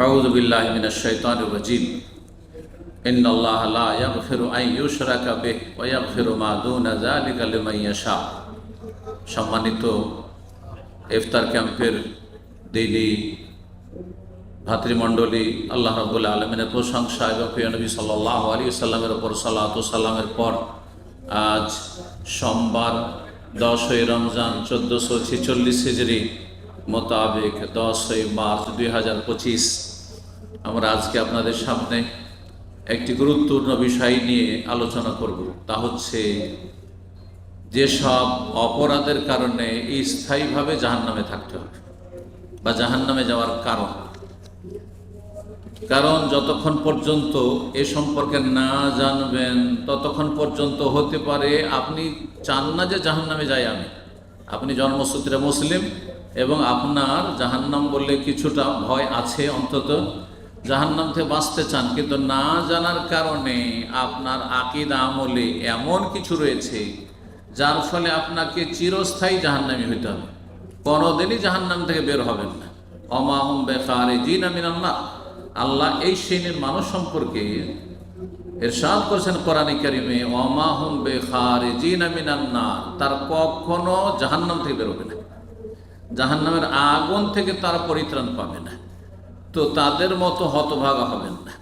أعوذ بالله من الشيطان الرجيم إن الله لا يغفر أن يشرك به ويغفر ما دون ذلك لمن يشاء সম্মানিত ইফতার ক্যাম্পের দিদি ভাতৃমণ্ডলী আল্লাহ রবুল্লা আলমিনের প্রশংসা এবং প্রিয় নবী সাল্লাহ আলী সাল্লামের ওপর সাল্লাত সাল্লামের পর আজ সোমবার দশই রমজান চোদ্দোশো ছেচল্লিশ হিজড়ি মোতাবেক দশই মার্চ দুই হাজার পঁচিশ আমরা আজকে আপনাদের সামনে একটি গুরুত্বপূর্ণ বিষয় নিয়ে আলোচনা করব। তা হচ্ছে যেসব অপরাধের কারণে স্থায়ীভাবে জাহান্নামে থাকতে হবে বা জাহান্নামে যাওয়ার কারণ। কারণ যতক্ষণ পর্যন্ত এ সম্পর্কে না জানবেন, ততক্ষণ পর্যন্ত হতে পারে আপনি চান না যে জাহান্নামে যাই আমি। আপনি জন্মসূত্রে মুসলিম এবং আপনার জাহান্নাম বললে কিছুটা ভয় আছে অন্তত। জাহান্নাম থেকে বাঁচতে চান, কিন্তু না জানার কারণে আপনার আকিদ আমলে এমন কিছু রয়েছে যার ফলে আপনাকে চিরস্থায়ী জাহান্নামি হইতে হবে। কোনোদিনই জাহান্নাম থেকে বের হবেন না। অমাহম বেকারে জিন আমিনাল্লাহ আল্লাহ এই শ্রেণির মানুষ সম্পর্কে এর এরশাদ করেছেন কোরআন কারিমে অমাহুম বেখারে জিন আমিনান্না তার কখনো জাহান্নাম থেকে বেরোবে না। জাহান্নামের আগুন থেকে তারা পরিত্রাণ পাবে না। তো তাদের মতো হতভাগা হবেন না।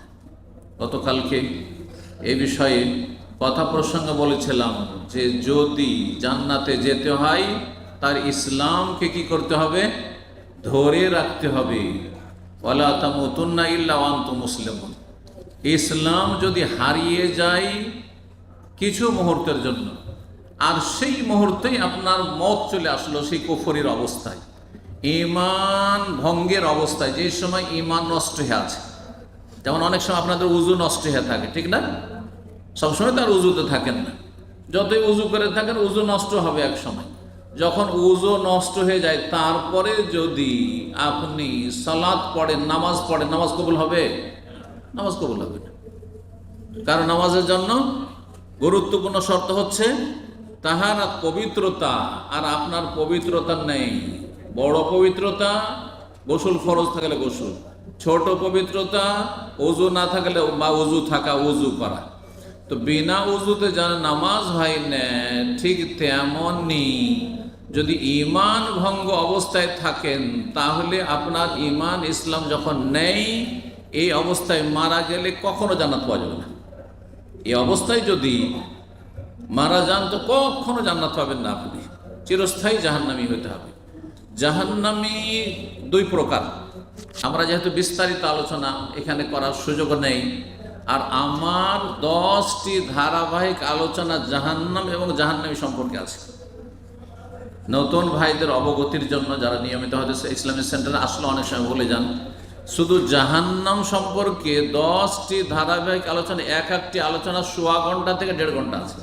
গতকালকে এ বিষয়ে কথা প্রসঙ্গে বলেছিলাম যে যদি জান্নাতে যেতে হয়, তার ইসলামকে কি করতে হবে? ধরে রাখতে হবে। ওয়ালা তামুতুন্না মুসলিমুন। ইসলাম যদি হারিয়ে যায় কিছু মুহূর্তের জন্য, আর সেই মুহূর্তেই আপনার মত চলে আসলো সেই কুফরির অবস্থায়। ইমান ভঙ্গের অবস্থায়, যে সময় ইমান নষ্ট হয়ে আছে, যেমন অনেক সময় আপনাদের উজু নষ্ট হয়ে থাকে, ঠিক না? সবসময় তার উজুতে থাকেন না। যতই উজু করে থাকেন, উজু নষ্ট হবে এক সময়। যখন উজু নষ্ট হয়ে যায়, তারপরে যদি আপনি সালাদ পড়েন, নামাজ পড়েন, নামাজ কবুল হবে? নামাজ কবুল হবে না। কারণ নামাজের জন্য গুরুত্বপূর্ণ শর্ত হচ্ছে তাহার পবিত্রতা, আর আপনার পবিত্রতা নেই। বড় পবিত্রতা, গোসল ফরজ থাকলে গোসল। ছোট পবিত্রতা অজু না থাকলে বা অজু থাকা অজু করা। তো বিনা উজুতে যেন নামাজ হয় না, ঠিক তেমনই যদি ইমান ভঙ্গ অবস্থায় থাকেন, তাহলে আপনার ইমান ইসলাম যখন নেই, এই অবস্থায় মারা গেলে কখনো জান্নাত পাওয়া যাবে না। এই অবস্থায় যদি মারা যান, তো কখনো জান্নাত পাবেন না আপনি। চিরস্থায়ী জাহান্নামি হতে হবে। জাহান্নামি দুই প্রকার। আমরা যেহেতু বিস্তারিত আলোচনা এখানে করার সুযোগ নেই, আর আমার দশটি ধারাবাহিক আলোচনা জাহান্নাম এবং জাহান্নামী সম্পর্কে আছে। নতুন ভাইদের অবগতির জন্য যারা নিয়মিত হয়তো ইসলামিক সেন্টারে আসলে অনেক সময় বলে যান, শুধু জাহান্নাম সম্পর্কে দশটি ধারাবাহিক আলোচনা, এক একটি আলোচনা সোয়া ঘণ্টা থেকে দেড় ঘণ্টা আছে।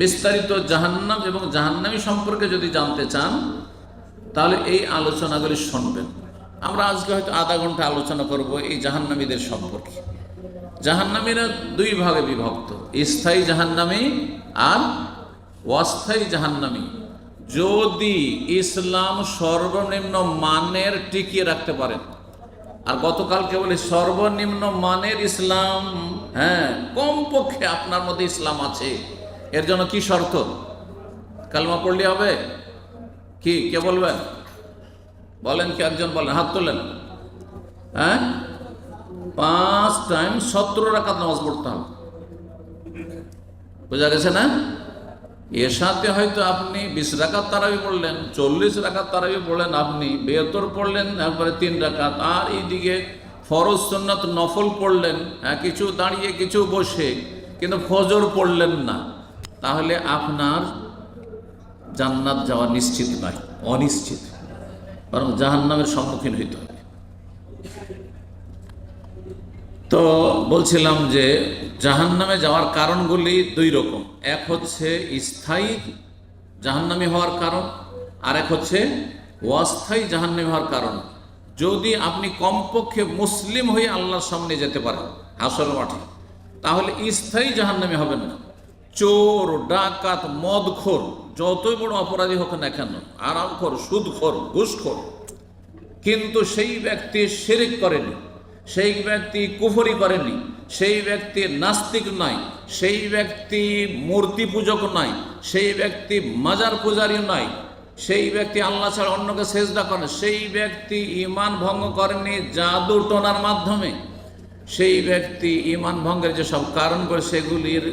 বিস্তারিত জাহান্নাম এবং জাহান্নামী সম্পর্কে যদি জানতে চান তাহলে এই আলোচনাগুলি শুনবেন। আমরা আজকে হয়তো আধা ঘণ্টা আলোচনা করব এই জাহান্নামীদের সম্পর্কে। জাহান্নামীরা দুই ভাগে বিভক্ত। স্থায়ী জাহান্নামী আর অস্থায়ী জাহান্নামী। যদি ইসলাম সর্বনিম্ন মানের টিকিয়ে রাখতে পারেন, আর গতকালকে বলি সর্বনিম্ন মানের ইসলাম হ্যাঁ কমপক্ষে আপনার মধ্যে ইসলাম আছে, এর জন্য কি শর্ত? কালমা পড়লে হবে? কি, কে বলবেন? বলেন কি একজন বলেন, হাত তোলেন। হ্যাঁ? পাঁচ টাইম সতেরো রাখাত নামাজ পড়তে হবে। বোঝা গেছে না? এর সাথে হয়তো আপনি বিশ রাকাত তারাবি পড়লেন, চল্লিশ রাকাত তারাবি পড়লেন, আপনি বেহতর পড়লেন, একবারে তিন রাকাত। আর এইদিকে ফরজ সন্ন্যত নফল পড়লেন হ্যাঁ কিছু দাঁড়িয়ে, কিছু বসে, কিন্তু ফজর পড়লেন না। তাহলে আপনার জান্নাত যাওয়া নিশ্চিত নয়, অনিশ্চিত। বরং জাহান্নামের সম্মুখীন হইতে হবে। তো বলছিলাম যে, জাহান্নামে যাওয়ার কারণগুলি দুই রকম। এক হচ্ছে স্থায়ী জাহান্নামী হওয়ার কারণ, আর এক হচ্ছে অস্থায়ী জাহান্নামী হওয়ার কারণ। যদি আপনি কমপক্ষে মুসলিম হয়ে আল্লাহর সামনে যেতে পারেন, আসল মাঠে, তাহলে স্থায়ী জাহান্নামী হবেন না। চোর, ডাকাত, মদখোর, যতই বড় অপরাধী হোক না কেন, আরামখোর, সুদখোর, ঘুষখোর। কিন্তু সেই ব্যক্তি শিরিক করেনি, সেই ব্যক্তি কুফরি করেনি, সেই ব্যক্তি নাস্তিক নয়, সেই ব্যক্তি মূর্তি পূজক নয়, সেই ব্যক্তি মাজার পূজারী নয়, সেই ব্যক্তি আল্লাহ ছাড়া অন্যকে সেজদা করে, সেই ব্যক্তি ইমান ভঙ্গ করেনি জাদু টোনার মাধ্যমে। সেই ব্যক্তি ইমান ভঙ্গের যে সব কারণ করে সেগুলির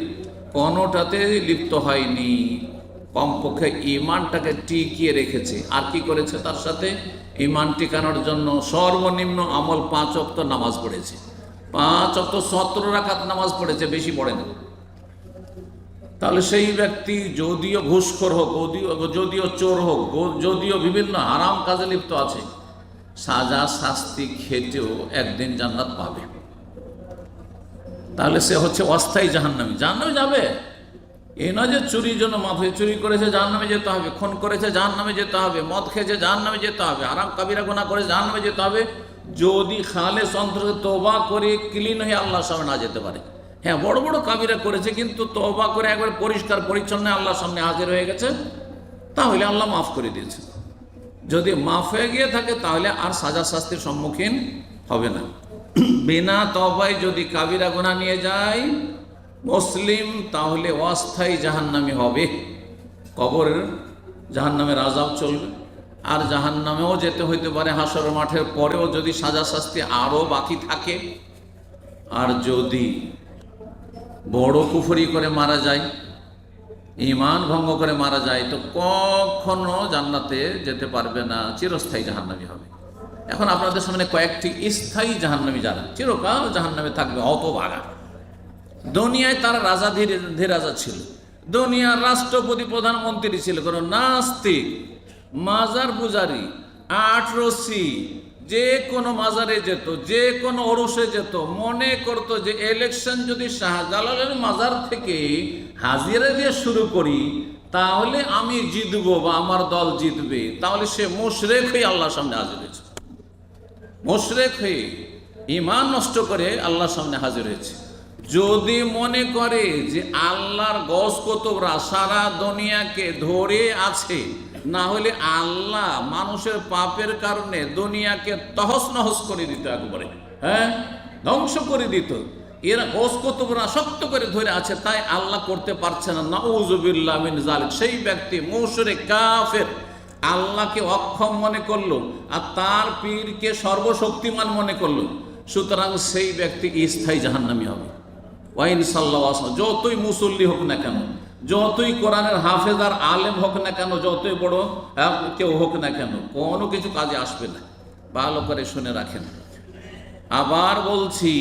কোনোটাতে লিপ্ত হয়নি। কমপক্ষে ইমানটাকে টিকিয়ে রেখেছে। আর কি করেছে তার সাথে? ইমান টিকানোর জন্য সর্বনিম্ন আমল পাঁচ অক্ত নামাজ পড়েছে। পাঁচ অক্ত সতেরো রাখাত নামাজ পড়েছে, বেশি পড়ে না। তাহলে সেই ব্যক্তি যদিও ঘুষখোর হোক, যদিও চোর হোক, যদিও বিভিন্ন হারাম কাজে লিপ্ত আছে, সাজা শাস্তি খেটেও একদিন জান্নাত পাবে। তাহলে সে হচ্ছে অস্থায়ী জাহান্নামী। জাহান্নামে যাবে? এই নয় যে চুরির জন্য মাফে চুরি করেছে, জাহান্নামে যেতে হবে, খুন করেছে, জাহান্নামে যেতে হবে, মদ খেয়েছে, জাহান্নামে যেতে হবে আরাম কাবিরা গোনা করে জাহান্নামে যেতে হবে। যদি খালে সন্ত্র তোবা করে ক্লিন হয়ে আল্লাহর সামনে না যেতে পারে। হ্যাঁ বড় বড় কাবিরা করেছে, কিন্তু তোবা করে একবার পরিষ্কার, পরিচ্ছন্ন আল্লাহর সামনে হাজির হয়ে গেছে, তাহলে আল্লাহ মাফ করে দিয়েছে। যদি মাফ হয়ে গিয়ে থাকে, তাহলে আর সাজা শাস্তির সম্মুখীন হবে না। বিনা তবায় যদি কাবিরা গোনা নিয়ে যায়, মুসলিম তাহলে অস্থায়ী জাহান্নামি হবে। কবরের জাহান্নামের আজাব চলবে। আর জাহান্নামেও যেতে হইতে পারে হাসর মাঠের পরেও যদি সাজা শাস্তি আরও বাকি থাকে। আর যদি বড় কুফরি করে মারা যায় ইমান ভঙ্গ করে মারা যায়, তো কখনো জান্নাতে যেতে পারবে না, চিরস্থায়ী জাহান্নামি হবে। এখন আপনাদের সামনে কয়েকটি স্থায়ী জাহান্নামি যারা, চিরকাল জাহান্নামে থাকবে অত ভাগা দুনিয়ায় তারা রাজা ধীরে ধীরে রাজা ছিল। দুনিয়ার রাষ্ট্রপতি, প্রধানমন্ত্রী ছিল, কোনো নাস্তিক, মাজার পূজারি, আট রশি যে কোনো মাজারে যেত, যে কোনো ওরসে যেত, মনে করতো যে ইলেকশন যদি শাহজালালের মাজার থেকে হাজিরা দিয়ে শুরু করি, তাহলে আমি জিতবো বা আমার দল জিতবে, তাহলে সে মুশরেক হয়ে আল্লাহর সামনে হয়েছে মোশরেক হয়ে ইমান নষ্ট করে আল্লাহর সামনে হাজির হয়েছে। যদি মনে করে যে আল্লাহর গস কতবরা সারা দুনিয়াকে ধরে আছে, না হলে আল্লাহ মানুষের পাপের কারণে দুনিয়াকে তহস নহস করে দিত একবারে হ্যাঁ? ধ্বংস করে দিত। এরা গোস কতবরা শক্ত করে ধরে আছে, তাই আল্লাহ করতে পারছে না। নাউজুবিল্লাহ মিন জালিক সেই ব্যক্তি মৌসরে কাফের। আল্লাহকে অক্ষম মনে করল আর তার পীরকে সর্বশক্তিমান মনে করল। সুতরাং সেই ব্যক্তি স্থায়ী জাহান্নামি হবে। ওয়াইন সাল্লাহ যতই মুসল্লি হোক না কেন, যতই কোরআনের হাফেজ আর আলেম হোক না কেন, যতই বড় কেউ হোক না কেন, কোনো কিছু কাজে আসবে না। ভালো করে শুনে রাখেন। আবার বলছি,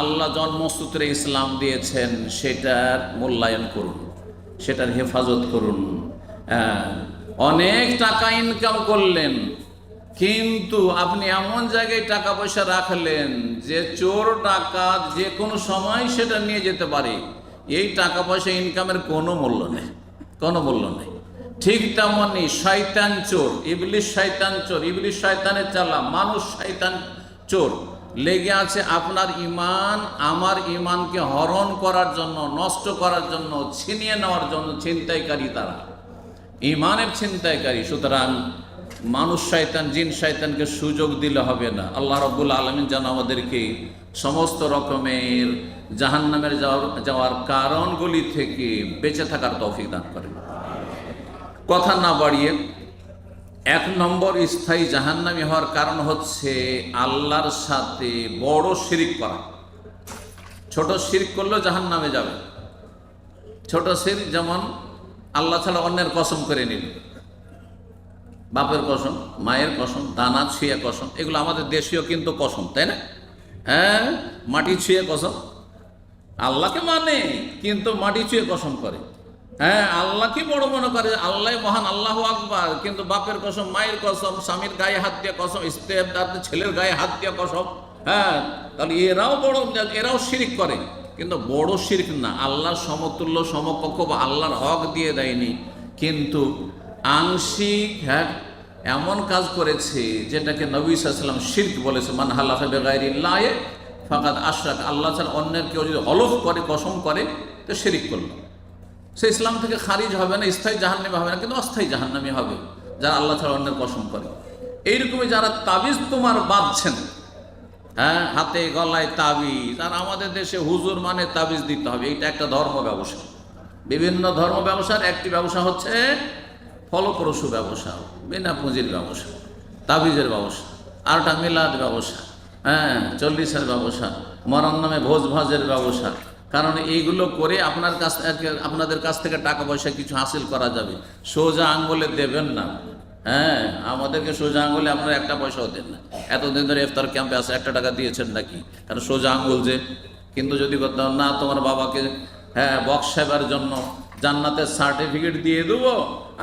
আল্লাহ জন্মসূত্রে ইসলাম দিয়েছেন, সেটার মূল্যায়ন করুন, সেটার হেফাজত করুন। অনেক টাকা ইনকাম করলেন। কিন্তু আপনি এমন জায়গায় টাকা পয়সা রাখলেন যে চোর টাকা যে কোনো সময় সেটা নিয়ে যেতে পারে। এই টাকা পয়সা ইনকামের কোনো মূল্য নেই, কোনো মূল্য নেই। ঠিক তেমনই শয়তান চোর, ইবলিশ শয়তান চোর, ইবলিশ শয়তানের চালা, মানুষ শয়তান চোর। লেগে আছে আপনার ইমান, আমার ইমানকে হরণ করার জন্য, নষ্ট করার জন্য, ছিনিয়ে নেওয়ার জন্য ছিনতাইকারী তারা। ইমানের ছিনতাইকারী, সুতরাং মানুষ শয়তান, জিন শয়তানকে সুযোগ দিলে হবে না। আল্লাহ রব্বুল আলমিন যেন আমাদেরকে সমস্ত রকমের জাহান্নামের যাওয়ার যাওয়ার কারণগুলি থেকে বেঁচে থাকার তৌফিক দান করেন। কথা না বাড়িয়ে, এক নম্বর স্থায়ী জাহান্নামী হওয়ার কারণ হচ্ছে আল্লাহর সাথে বড় শিরিক করা। ছোট শিরিক করলেও জাহান্নামে যাবে। ছোট শিরিক যেমন আল্লাহ ছাড়া অন্যের কসম করে নিল। বাপের কসম, মায়ের কসম, দানা ছুঁয়ে কসম, এগুলো আমাদের দেশীয় কিন্তু কসম, তাই না? হ্যাঁ মাটি ছুঁয়ে কসম। আল্লাহকে মানে কিন্তু মাটি ছুঁয়ে কসম করে। হ্যাঁ আল্লাহকে বড় মনে করে আল্লাহ মহান, আল্লাহ আকবার। কিন্তু বাপের কসম, মায়ের কসম, স্বামীর গায়ে হাত দিয়ে কসম, স্ত্রীর ছেলের গায়ে হাত দিয়ে কসম হ্যাঁ তাহলে এরাও বড়, এরাও শিরিক করে। কিন্তু বড় শিরিক না, আল্লাহর সমতুল্য সমকক্ষ বা আল্লাহর হক দিয়ে দেয়নি। কিন্তু আংশিক হ্যাঁ এমন কাজ করেছে যেটাকে নবী সাল্লাম শির্ক বলেছে। মান হাল্লাফে বেগাইরিল্লাহ ফাকাদ আশরাক, আল্লাহ ছাড়া অন্যের কেউ যদি হলফ করে, কসম করে, তো শিরিক করল। সে ইসলাম থেকে খারিজ হবে না, স্থায়ী জাহান্নামি হবে না, কিন্তু অস্থায়ী জাহান্নামি হবে, যারা আল্লাহ ছাড়া অন্যের কসম করে। এইরকমই যারা তাবিজ তোমার বাঁধছেন হ্যাঁ হাতে গলায় তাবিজ। আর আমাদের দেশে হুজুর মানে তাবিজ দিতে হবে, এটা একটা ধর্ম ব্যবসা। বিভিন্ন ধর্ম ব্যবসার একটি ব্যবসা হচ্ছে ফলপ্রসূ ব্যবসা, বিনা পুঁজির ব্যবসা, তাবিজের ব্যবসা, আরটা মিলাদ ব্যবসা হ্যাঁ চল্লিশের ব্যবসা, মরণ নামে ভোজ ভাজের ব্যবসা। কারণ এইগুলো করে আপনার কাছ আপনাদের কাছ থেকে টাকা পয়সা কিছু হাসিল করা যাবে। সোজা আঙ্গুলে দেবেন না। হ্যাঁ আমাদেরকে সোজা আঙ্গুলে আপনারা একটা পয়সাও দেন না। এতদিন ধরে ইফতার ক্যাম্পে আসে একটা টাকা দিয়েছেন নাকি? কারণ সোজা আঙ্গুল যে। কিন্তু যদি না, তোমার বাবাকে হ্যাঁ বক্স সেবার জন্য জান্নাতের সার্টিফিকেট দিয়ে দেবো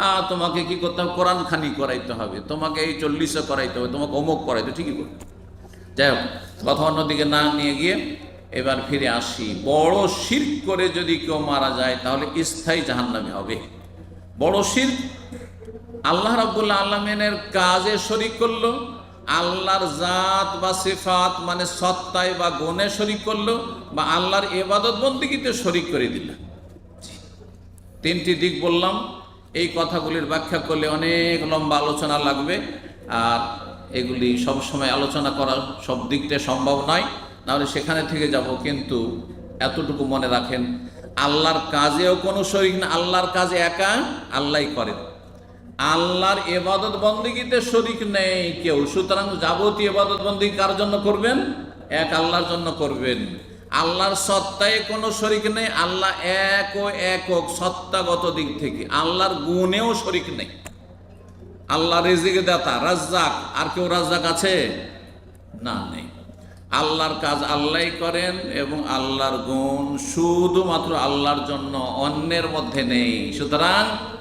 আর তোমাকে কি করতে হবে? কোরআন খানি করাইতে হবে। তোমাকে এই চল্লিশে করাইতে হবে, তোমাকে অমুক করাইতে ঠিকই করবে যাই হোক, কথা অন্যদিকে না নিয়ে গিয়ে এবার ফিরে আসি। বড় শির করে যদি কেউ মারা যায়, তাহলে স্থায়ী জাহান্নামে হবে। বড় শির আল্লাহ রাবুল্লাহ আলমিনের কাজে শরিক করল, আল্লাহর জাত বা সিফাত মানে সত্তায় বা গুণে শরিক করল বা আল্লাহর এবাদত বন্দিগিতে শরিক করে দিল। তিনটি দিক বললাম, এই কথাগুলির ব্যাখ্যা করলে অনেক লম্বা আলোচনা লাগবে, আর এগুলি সব সময় আলোচনা করা সব দিকটা সম্ভব নয়, নাহলে সেখানে থেকে যাব, কিন্তু এতটুকু মনে রাখেন, আল্লাহর কাজেও কোনো শরিক না, আল্লাহর কাজে একা, আল্লাহই করেন আল্লাহর এবাদত বন্দীগীতে শরিক নেই কেউ। সুতরাং যাবতীয় এবাদত বন্দী কার জন্য করবেন? এক আল্লাহর জন্য করবেন। আল্লাহর সত্তায় কোনো শরিক নেই, আল্লাহ এক ও একক সত্তাগত দিক থেকে। আল্লাহর গুণেও শরিক নেই। আল্লাহ রেজিক দাতা রাজ্জাক। আর কেউ রাজ্জাক আছে? না, নেই। আল্লাহর কাজ আল্লাহই করেন এবং আল্লাহর গুণ শুধুমাত্র আল্লাহর জন্য অন্যের মধ্যে নেই। সুতরাং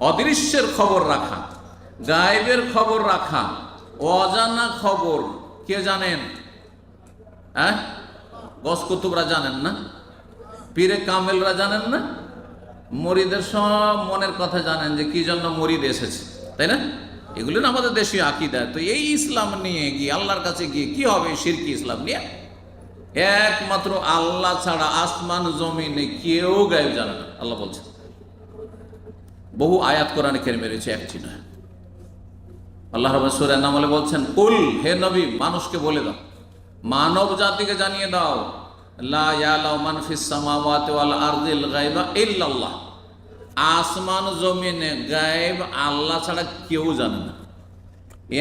অদৃশ্যের খবর রাখা, গায়েবের খবর রাখা, অজানা খবর, কে জানেন? হ্যাঁ গস কুতুবরা জানেন না? পীরে কামেলরা জানেন না? মরিদের সব মনের কথা জানেন যে কি জন্য মরিদ এসেছে, তাই না? এগুলো না আমাদের দেশীয় আকিদা। তো এই ইসলাম নিয়ে গিয়ে, আল্লাহর কাছে গিয়ে কি হবে শিরকি ইসলাম নিয়ে? একমাত্র আল্লাহ ছাড়া আসমান, জমিনে কেউ গায়েব জানে না। আল্লাহ বলছে বহু আয়াত কোরআনে কেরমে রয়েছে একটি নয় আল্লাহ রব সুরের নাম বলছেন, কুল, হে নবী, মানুষকে বলে দাও। মানব জাতিকে জানিয়ে দাও মান আসমান, জমিনে, গায়েব আল্লাহ ছাড়া কেউ জানে না।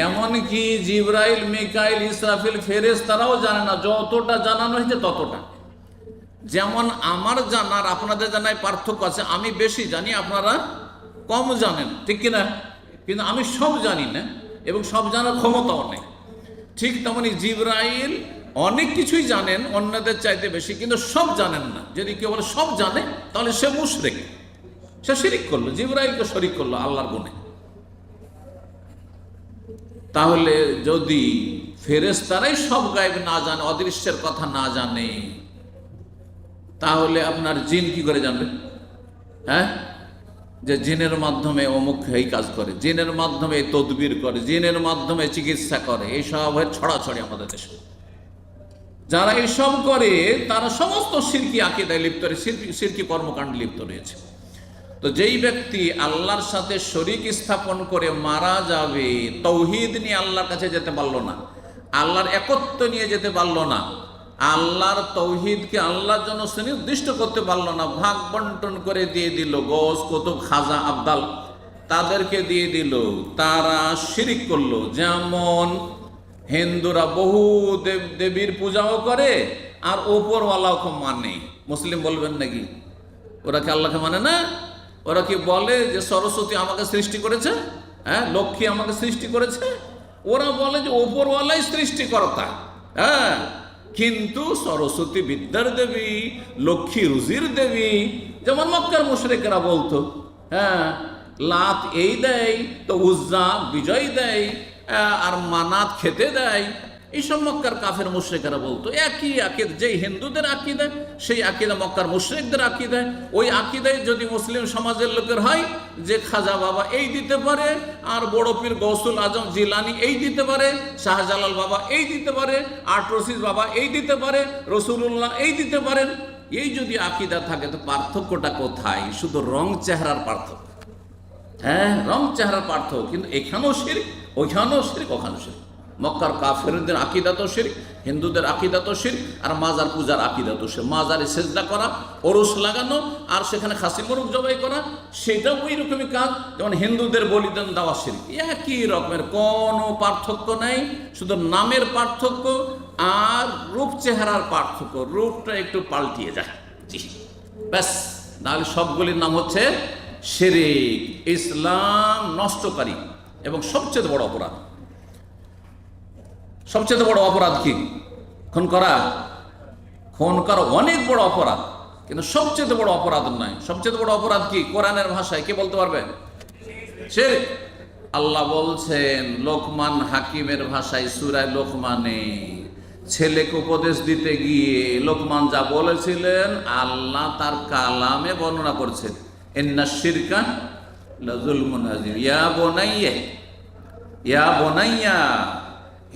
এমনকি জিব্রাইল, মিকাইল, ইসরাফিল ফেরেস তারাও জানে না, যতটা জানানো হয়েছে ততটা। যেমন আমার জানার, আপনাদের জানায় পার্থক্য আছে, আমি বেশি জানি, আপনারা কম জানেন, ঠিক কিনা? কিন্তু আমি সব জানি না, এবং সব জানার ক্ষমতাও নেই। ঠিক তেমনি জিব্রাইল অনেক কিছুই জানেন, অন্যদের চাইতে বেশি, কিন্তু সব জানেন না। যদি কেউ বলে সব জানে, তাহলে সে মুশরেক। সে শিরিক করল, জিব্রাইলকে শরিক করল আল্লাহর গুণে। তাহলে যদি ফেরেস্তারাই সব গায়েব না জানে, অদৃশ্যের কথা না জানে, তাহলে আপনার জিন কি করে জানবে? হ্যাঁ? যে জিনের মাধ্যমে অমুক এই কাজ করে, জিনের মাধ্যমে তদবির করে, জিনের মাধ্যমে চিকিৎসা করে এইসব হয়ে ছড়াছড়ি আমাদের দেশে। যারা এসব করে, তারা সমস্ত সিরকি আকিদায় লিপ্ত রয়েছে সিরকি কর্মকাণ্ডে লিপ্ত রয়েছে। তো যেই ব্যক্তি আল্লাহর সাথে শরিক স্থাপন করে মারা যাবে, তৌহিদ নিয়ে আল্লাহর কাছে যেতে পারল না, আল্লাহর একত্ব নিয়ে যেতে পারল না আল্লাহর তৌহিদকে আল্লাহর জন্য সুনির্দিষ্ট করতে পারল না। ভাগ বন্টন করে দিয়ে দিল গোস কুতুব, খাজা আবদাল তাদেরকে দিয়ে দিল, তারা শিরিক করল। যেমন হিন্দুরা বহু দেব, দেবীর পূজাও করে, আর ওপরওয়ালাও মানে। মুসলিম বলবেন নাকি? ওরা কি আল্লাহকে মানে না? ওরা কি বলে যে সরস্বতী আমাকে সৃষ্টি করেছে? হ্যাঁ লক্ষ্মী আমাকে সৃষ্টি করেছে? ওরা বলে যে ওপরওয়ালাই সৃষ্টিকর্তা। হ্যাঁ কিন্তু সরস্বতী বিদ্যার দেবী, লক্ষ্মী রুজির দেবী, যেমন মক্কার মুশরেকেরা বলতো হ্যাঁ লাত এই দেয় তো উজ্জা বিজয় দেয় আর মানাত খেতে দেয় এইসব মক্কার কাফের মুশ্রেকেরা বলতো একই আকিদ যেই হিন্দুদের আকিদা, সেই আকিদা মক্কার মুশ্রেকদের আকিদায় ওই আকিদায় যদি মুসলিম সমাজের লোকের হয়, যে খাজা বাবা এই দিতে পারে, আর বড় পীর গৌসুল আজম জিলানি এই দিতে পারে, শাহজালাল বাবা এই দিতে পারে আটরসিস বাবা এই দিতে পারে রসুল্লাহ এই দিতে পারেন। এই যদি আকিদা থাকে, তো পার্থক্যটা কোথায়? শুধু রং চেহারার পার্থক্য। হ্যাঁ রং চেহারার পার্থক্য, কিন্তু এখানেও শির ওইখানেও শির ওখানেও শির মক্কার কাফেরদের আকিদা তো শির হিন্দুদের আকিদা তো শির আর মাজার পূজার আকিদা তো শির মাজারে সেজদা করা, ওরস লাগানো, আর সেখানে খাসি মরুক জবাই করা সেটাও ওই রকমই কাজ, যেমন হিন্দুদের বলিদান দেওয়া শির একই রকমের, কোনো পার্থক্য নাই, শুধু নামের পার্থক্য আর রূপ চেহারার পার্থক্য। রূপটা একটু পাল্টিয়ে যায়। জি। ব্যাস তাহলে সবগুলির নাম হচ্ছে শিরিক, ইসলাম নষ্টকারী এবং সবচেয়ে বড় অপরাধ। সবচেয়ে বড় অপরাধ কি? খুন করা? খুন করা অনেক বড় অপরাধ, কিন্তু সবচেয়ে বড় অপরাধ নয়। সবচেয়ে বড় অপরাধ কি? কোরআনের ভাষায় কে বলতে পারবে? শিরিক। আল্লাহ বলছেন, লোকমান হাকিমের ভাষায় সুরায় লোকমানে, ছেলেকে উপদেশ দিতে গিয়ে লোকমান যা বলেছিলেন, আল্লাহ তার কালামে বর্ণনা করছেন। এন্না শিরকা ইয়া বনাইয়া ইয়া বনাইয়া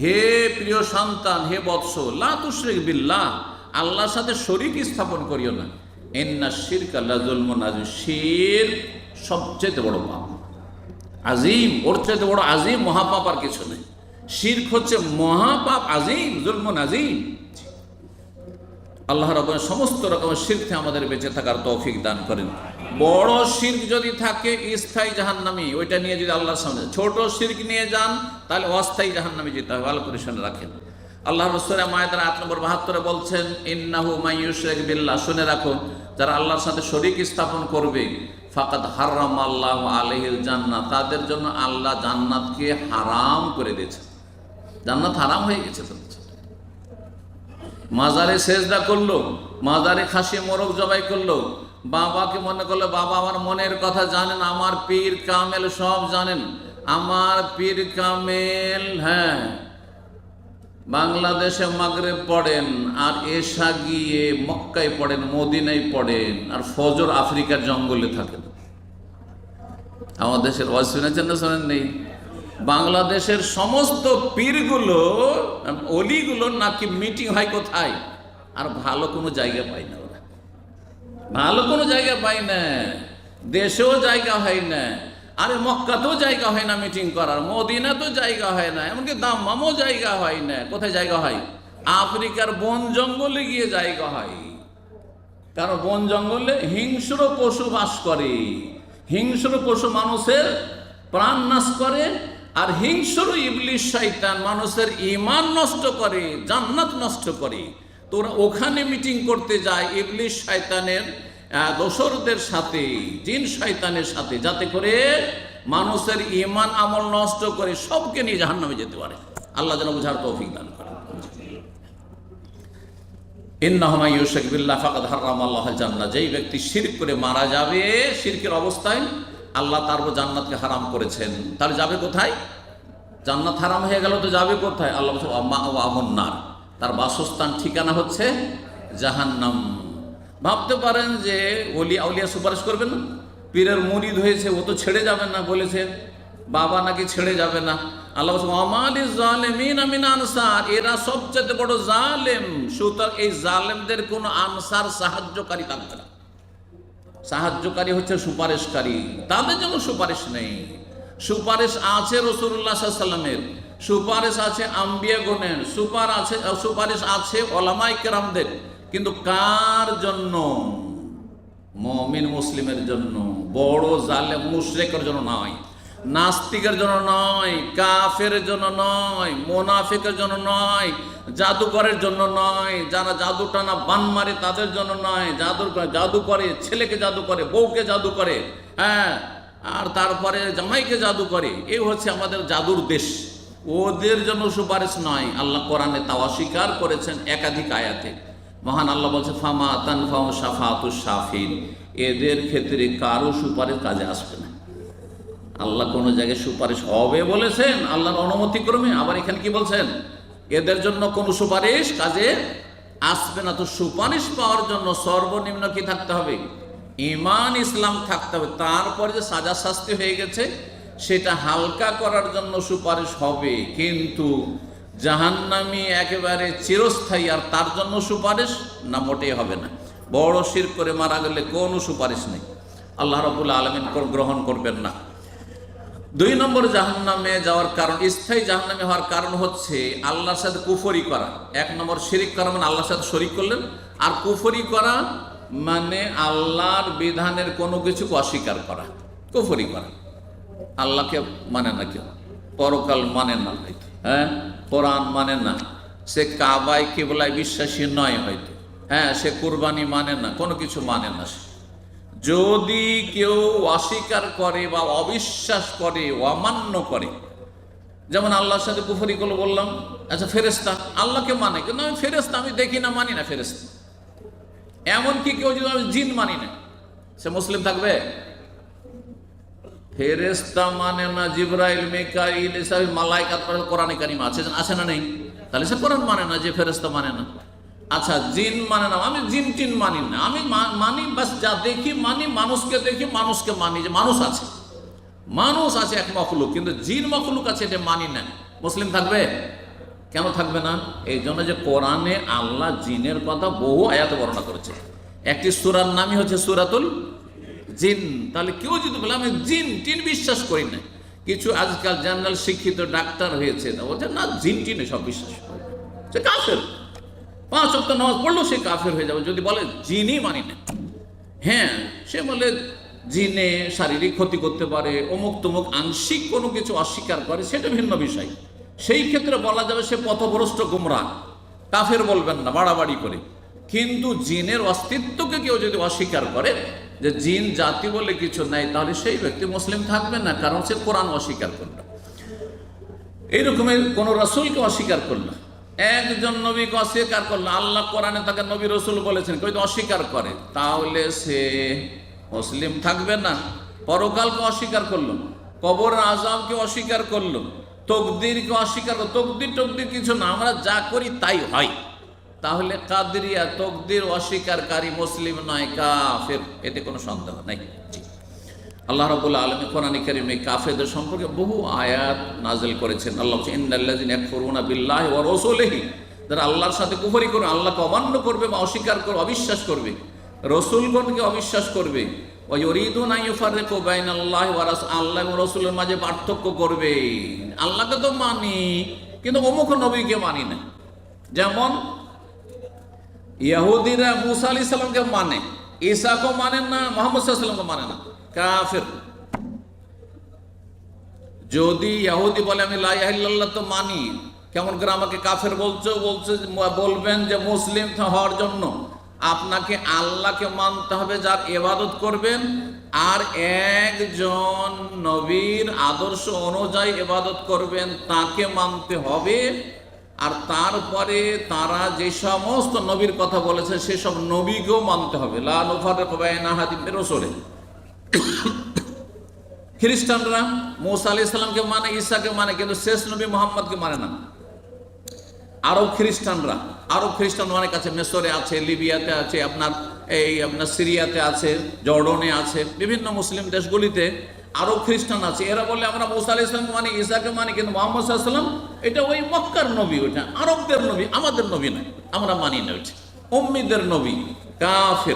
হে প্রিয় সন্তান, হে বৎস, লা তুশরিক বিল্লাহ, আল্লাহর সাথে শরীক স্থাপন করিও না। এন্না শিরকা আজিম শির সবচেয়ে বড় পাপ। আজিম ওর চাইতে বড় আজিম মহাপাপ আর কিছু নেই। শির্ক হচ্ছে মহাপাপ আজিম জুলমন আজিম আল্লাহ রকম সমস্ত রকমের শির্কে আমাদের বেঁচে থাকার তৌফিক দান করেন। বড় শির্ক যদি থাকে, স্থায়ী জাহান্নামি, ওইটা নিয়ে যদি আল্লাহর সামনে ছোট শির্ক নিয়ে যান, তাহলে অস্থায়ী জাহান্নামি যেতে হবে। ভালো করে শুনে রাখেন। আল্লাহ রসুলের মায়েদের আট নম্বর বাহাত্তরে বলছেন, ইন্নাহু মাইয়ুশেক বিল্লাহ। শুনে রাখুন, যারা আল্লাহর সাথে শরিক স্থাপন করবে, ফাকাদ হারাম আল্লাহ আলহিল জান্নাত। তাদের জন্য আল্লাহ জান্নাতকে হারাম করে দিয়েছে জান্নাত হারাম হয়ে গেছে। মাজারে সেজদা করল, মাজারে খাসি মোরগ জবাই করল বাবাকে মনে করল বাবা আমার মনের কথা জানেন, আমার পীর কামেল সব জানেন। আমার পীর কামেল হ্যাঁ। বাংলাদেশে মাগরে পড়েন আর এশা গিয়ে মক্কায় পড়েন, মদিনায় পড়েন আর ফজর আফ্রিকার জঙ্গলে থাকেন। আমাদের দেশের ওয়াজ শুনেছেন না শোনেন নেই? বাংলাদেশের সমস্ত পীরগুলো অলিগুলো নাকি মিটিং হয় কোথায়? আর ভালো কোনো জায়গা পাই না। ভালো কোনো জায়গা পাই না, দেশেও জায়গা হয় না, আরে মক্কাতেও জায়গা হয় না মিটিং করার মদিনা তো জায়গা হয় না, এমনকি দাম্মামও জায়গা হয় না। কোথায় জায়গা হয়? আফ্রিকার বন জঙ্গলে গিয়ে জায়গা হয়। কারণ বন জঙ্গলে হিংস্র পশু বাস করে। হিংস্র পশু মানুষের প্রাণ নাশ করে, আর হিংস্র ইবলিশ শয়তান মানুষের ইমান নষ্ট করে, জান্নাত নষ্ট করে। তো ওরা ওখানে মিটিং করতে যায় ইবলিশ শয়তানের দোসরদের সাথে, জিন শয়তানের সাথে, যাতে করে মানুষের ইমান আমল নষ্ট করে সবকে নিয়ে জাহান্নামে যেতে পারে। আল্লাহ যেন বুঝার তৌফিক দান করে ইন্নাহুমা ইউশাক বিল্লাহ ফাকাদ আল্লাহ জান্নাত যেই ব্যক্তি শিরক করে মারা যাবে, শিরকের অবস্থায় আল্লাহ তার উপর জান্নাতকে হারাম করেছেন। তাহলে যাবে কোথায়? জান্নাত হারাম হয়ে গেল তো যাবে কোথায়? আল্লাহ আম্মা ও আমন্নার তার বাসস্থান ঠিকানা হচ্ছে জাহান্নাম। ভাবতে পারেন যে ওলিয়া আউলিয়া সুপারিশ করবে না? পীরের মুরিদ হয়েছে, ও তো ছেড়ে যাবে না বলেছে। বাবা নাকি ছেড়ে যাবে না। আল্লাহ আনসার। এরা সবচেয়ে বড় জালেম। সুতরাং এই জালেমদের কোনো আনসার সাহায্যকারী না। সাহায্যকারী হচ্ছে সুপারিশকারী। তাদের জন্য সুপারিশ নেই। সুপারিশ আছে রসুল্লাহ সাল্লামের সুপারিশ আছে আম্বিয়া গণের সুপার আছে সুপারিশ আছে ওলামাই কেরামদের। কিন্তু কার জন্য? মমিন মুসলিমের জন্য, বড় জালে মুশরেকের জন্য নয়, নাস্তিকের জন্য নয়, কাফের জন্য নয়, মোনাফিকের জন্য নয়, জাদুকরের জন্য নয়, যারা জাদু টানা বান মারে তাদের জন্য নয় জাদুর জাদু করে, ছেলেকে জাদু করে, বউকে জাদু করে হ্যাঁ আর তারপরে জামাইকে জাদু করে এই হচ্ছে আমাদের জাদুর দেশ। ওদের জন্য সুপারিশ নয়। আল্লাহ কোরআনে তা অস্বীকার করেছেন একাধিক আয়াতে। মহান আল্লাহ বলছে, ফামা তানফাম সাফাতু সাফিন এদের ক্ষেত্রে কারও সুপারিশ কাজে আসবে না। আল্লাহ কোনো জায়গায় সুপারিশ হবে বলেছেন, আল্লাহর অনুমতি ক্রমে আবার এখানে কি বলছেন? এদের জন্য কোনো সুপারিশ কাজে আসবে না। তো সুপারিশ পাওয়ার জন্য সর্বনিম্ন কি থাকতে হবে? ইমান, ইসলাম থাকতে হবে। তারপরে যে সাজা শাস্তি হয়ে গেছে সেটা হালকা করার জন্য সুপারিশ হবে, কিন্তু জাহান্নামি একেবারে চিরস্থায়ী আর তার জন্য সুপারিশ না মোটেই হবে না। বড় শির করে মারা গেলে কোনো সুপারিশ নেই। আল্লাহ রবুল্লা আলমিন গ্রহণ করবেন না। দুই নম্বর জাহান্নামে যাওয়ার কারণ, স্থায়ী জাহান্নামে হওয়ার কারণ হচ্ছে আল্লাহর সাথে কুফরি করা। এক নম্বর শিরিক করা মানে আল্লাহর সাথে শরিক করলেন, আর কুফরি করা মানে আল্লাহর বিধানের কোনো কিছুকে অস্বীকার করা, কুফরি করা। আল্লাহকে মানে না কেউ? পরকাল মানে না হয়তো। হ্যাঁ? কোরআন মানে না। সে কাবাই কেবলায় বিশ্বাসী নয় হয়তো। হ্যাঁ সে কুরবানি মানে না, কোনো কিছু মানে না সে। যদি কেউ অস্বীকার করে বা অবিশ্বাস করে, অমান্য করে, যেমন আল্লাহর সাথে কুফরি করল বললাম আচ্ছা ফেরেস্তা আল্লাহকে মানে কিন্তু আমি ফেরেস্তা আমি দেখি না, মানি না ফেরেস্তা এমনকি কেউ যদি আমি জিন মানি না, সে মুসলিম থাকবে? ফেরেস্তা মানে না জিব্রাইল, মেকাইল এসব মালাইকাত কোরআনে কারিম আছে। আছে না নেই? তাহলে সে কোরআন মানে না যে ফেরেস্তা মানে না? আচ্ছা জিন মানে না, আমি জিন টিন মানি না। আমি মানি, বাস যা দেখি মানি, মানুষকে দেখি, মানুষকে মানি যে মানুষ আছে। মানুষ আছে এক মখলুক, কিন্তু জিন মখলুক আছে এটা মানি না। মুসলিম থাকবে? কেন থাকবে না? এই জন্য যে কোরআনে আল্লাহ জিনের কথা বহু আয়াত বর্ণনা করেছে। একটি সুরার নামই হচ্ছে সুরাতুল জিন, তাহলে কেউ যদি বলে, আমি জিন, টিন বিশ্বাস করি না কিছু আজকাল জেনারেল শিক্ষিত ডাক্তার হয়েছে। তা বলছে, না, জিন, টিনে সব বিশ্বাস করে সে কাফের। পাঁচ সপ্তাহ নামাজ পড়লেও সে কাফের হয়ে যাবে। যদি বলে, জিনই মানি না হ্যাঁ সে বলে, জিনে শারীরিক ক্ষতি করতে পারে, অমুক তমুক আংশিক কোনো কিছু অস্বীকার করে, সেটা ভিন্ন বিষয়। সেই ক্ষেত্রে বলা যাবে সে পথভ্রষ্ট গুমরা কাফের বলবেন না, বাড়াবাড়ি করে। কিন্তু জিনের অস্তিত্বকে কেউ যদি অস্বীকার করে যে জিন, জাতি বলে কিছু নাই, তাহলে সেই ব্যক্তি মুসলিম থাকবে না, কারণ সে কোরআন অস্বীকার করল। এই রকমের কোন রসুলকে অস্বীকার করল। একজন নবীকে অস্বীকার করল, আল্লাহ কোরআনে তাকে নবী রসুল বলেছেন কেউ অস্বীকার করে। তাহলে সে মুসলিম থাকবে না। পরকালকে অস্বীকার করল কবর আজামকে অস্বীকার করল, তকদিরকে অস্বীকার করল। তকদির টকদির কিছু না, আমরা যা করি তাই হয়। তাহলে কাদরিয়া তকদির অস্বীকারী মুসলিম নয়, কাফের। এতে কোনো সন্দেহ নাই। আল্লাহ রাবুল্লাহ আলমী কোরআন কারিমে কাফেদের সম্পর্কে বহু আয়াত নাজেল করেছেন। আল্লাহ ইয়াকফুরুনা বিল্লাহি ওয়া রাসূলিহি। আল্লাহর সাথে কুফরি করবে আল্লাহকে অমান্য করবে বা অস্বীকার করবে, অবিশ্বাস করবে, রসুলগণকে অবিশ্বাস করবে। আল্লাহ রসুলের মাঝে পার্থক্য করবে। আল্লাহকে তো মানি, কিন্তু অমুক নবীকে মানি না। যেমন ইয়াহুদিরা মুসা আলি সাল্লামকে মানে ঈসাকে মানেন না, মোহাম্মদ সাল্লামকে মানে না, কাফের। যদি ইয়াহুদি বলে, আমি লাইল্লাহ তো মানি। কেমন করে আমাকে কাফের বলছো, বলছে, বলবেন যে মুসলিম হওয়ার জন্য। আপনাকে আল্লাহকে মানতে হবে যার এবাদত করবেন, আর একজন নবীর আদর্শ অনুযায়ী এবাদত করবেন, তাকে মানতে হবে আর তারপরে তারা যে সমস্ত নবীর কথা বলেছে সেসব নবীকেও মানতে হবে। খ্রিস্টানরা মৌসা আলি ইসলামকে মানে ঈসাকে মানে কিন্তু শেষ নবী মোহাম্মদকে মানে না। আরব খ্রিস্টানরা, আরব খ্রিস্টান অনেক আছে, মেসরে আছে, লিবিয়াতে আছে, আপনার এই, আপনার সিরিয়াতে আছে, জর্ডনে আছে, বিভিন্ন মুসলিম দেশগুলিতে আরব খ্রিস্টান আছে। এরা বলে, আমরা মৌসা আলি মানে ঈসাকে মানে কিন্তু মোহাম্মদ এটা ওই মক্কার নবী ওইটা। আরবদের নবী, আমাদের নবী নয়। আমরা মানি না ওইটা। উম্মিদের নবী, কাফের।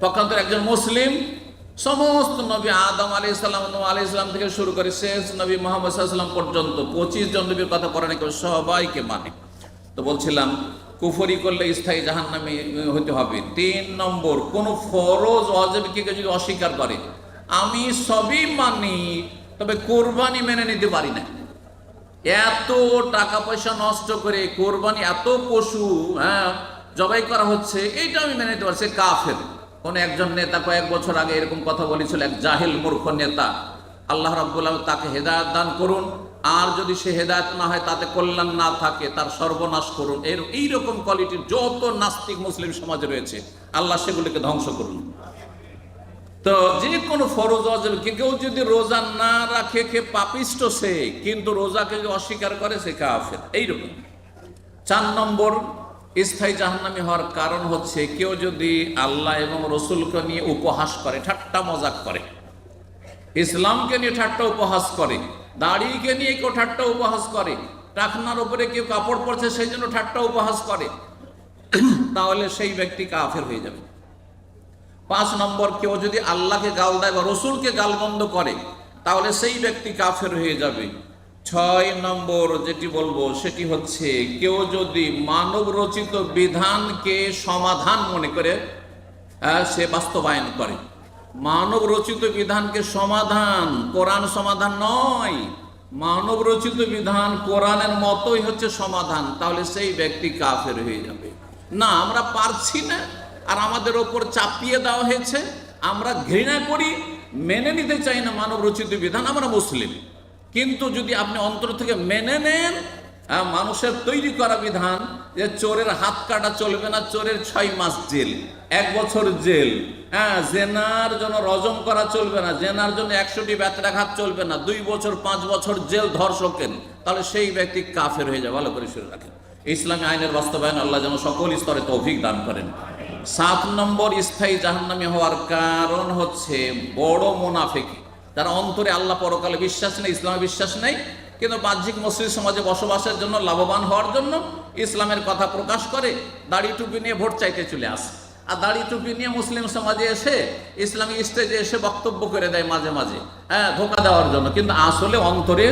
পক্ষান্তর একজন মুসলিম, সমস্ত নবী আদম আলী ইসলাম আলী ইসলাম থেকে শুরু করে শেষ নবী মোহাম্মদ সাল্লাম পর্যন্ত পঁচিশ জন নবীর কথা কোরআনে কেউ সবাইকে মানে। তো বলছিলাম, কুফরি করলে স্থায়ী জাহান নামে হতে হবে। তিন নম্বর, কোন ফরজ অজেবকে যদি অস্বীকার করে আমি সবই মানি, তবে কোরবানি মেনে নিতে পারি না। এত টাকা পয়সা নষ্ট করে কোরবানি, এত পশু হ্যাঁ জবাই করা হচ্ছে, এইটা আমি মেনে নিতে পারছি। কাফের। কোন একজন নেতা কয়েক বছর আগে এরকম কথা বলেছিল, এক জাহিল মূর্খ নেতা। আল্লাহ রাব্বুল্লাহ তাকে হেদায়ত দান করুন। আর যদি সে হেদায়ত না হয়, তাতে কল্যাণ না থাকে, তার সর্বনাশ করুন। এর, এইরকম কোয়ালিটির যত নাস্তিক মুসলিম সমাজে রয়েছে, আল্লাহ সেগুলিকে ধ্বংস করুন। তো যে কোনো ফরজ অজেব কেউ যদি রোজা না রাখে, কে পাপিষ্ট সে, কিন্তু রোজাকে যদি অস্বীকার করে, সে কাফের। এইরকম। চার নম্বর, স্থায়ী জাহান্নামি হওয়ার কারণ হচ্ছে কেউ যদি আল্লাহ এবং রসুলকে নিয়ে উপহাস করে, ঠাট্টা মজাক করে, ইসলামকে নিয়ে ঠাট্টা উপহাস করে, দাড়িকে নিয়ে কেউ ঠাট্টা উপহাস করে, টাকনার উপরে কেউ কাপড় পরছে, সেই জন্য ঠাট্টা উপহাস করে, তাহলে সেই ব্যক্তি কাফের হয়ে যাবে। পাঁচ নম্বর, কেউ যদি আল্লাহকে গাল দেয় বা রসুলকে গালবন্ধ করে, তাহলে সেই ব্যক্তি কাফের হয়ে যাবে। ছয় নম্বর যেটি বলব, সেটি হচ্ছে, কেউ যদি মানব রচিত বিধানকে সমাধান মনে করে সে বাস্তবায়ন করে। মানব রচিত বিধানকে সমাধান কোরআন সমাধান নয়। মানব রচিত বিধান কোরআনের মতোই হচ্ছে সমাধান, তাহলে সেই ব্যক্তি কাফের হয়ে যাবে। না, আমরা পারছি না। আর আমাদের ওপর চাপিয়ে দেওয়া হয়েছে। আমরা ঘৃণা করি, মেনে নিতে চাই না মানব রচিত বিধান, আমরা মুসলিম। কিন্তু যদি আপনি অন্তর থেকে মেনে নেন মানুষের তৈরি করা বিধান যে চোরের হাত কাটা চলবে না, চোরের ছয় মাস জেল, এক বছর জেল। হ্যাঁ জেনার জন্য রজম করা চলবে না, জেনার জন্য একশোটি ব্যত্রাঘাত চলবে না, দুই বছর, পাঁচ বছর জেল ধর্ষকের। তাহলে সেই ব্যক্তি কাফের হয়ে যাবে ভালো করে শুনে রাখেন। ইসলামী আইনের বাস্তবায়ন আল্লাহ যেন সকল স্তরে তৌফিক দান করেন। সাত নম্বর স্থায়ী জাহান্নামী হওয়ার কারণ হচ্ছে বড় মোনাফেকি। তারা অন্তরে আল্লাহ পরকালে বিশ্বাস নেই, ইসলামে বিশ্বাস নেই, কিন্তু বাহ্যিক মসজিদ সমাজে বসবাসের জন্য লাভবান হওয়ার জন্য ইসলামের কথা প্রকাশ করে, দাড়ি টুপি নিয়ে ভোট চাইতে চলে আসে। আর দাড়ি টুপি নিয়ে মুসলিম সমাজে এসে, ইসলামী স্টেজে এসে বক্তব্য করে দেয় মাঝে মাঝে হ্যাঁ ধোকা দেওয়ার জন্য। কিন্তু আসলে অন্তরে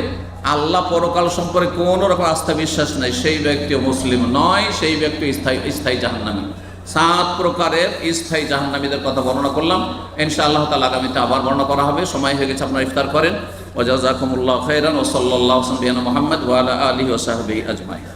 আল্লাহ পরকাল সম্পর্কে কোনো রকম আস্থা বিশ্বাস নেই। সেই ব্যক্তিও মুসলিম নয়, সেই ব্যক্তি স্থায়ী স্থায়ী জাহান্নামী। সাত প্রকারের স্থায়ী জাহান্নামীদের কথা বর্ণনা করলাম। ইনশা আল্লাহ তালা আগামীতে আবার বর্ণনা করা হবে। সময় হয়ে গেছে, আপনারা ইফতার করেন। ওজাজাকুমুল্লাহ খৈরান ও সাল্লাহ মোহাম্মদ ওয়ালা আলী ওসাহাবি আজমাই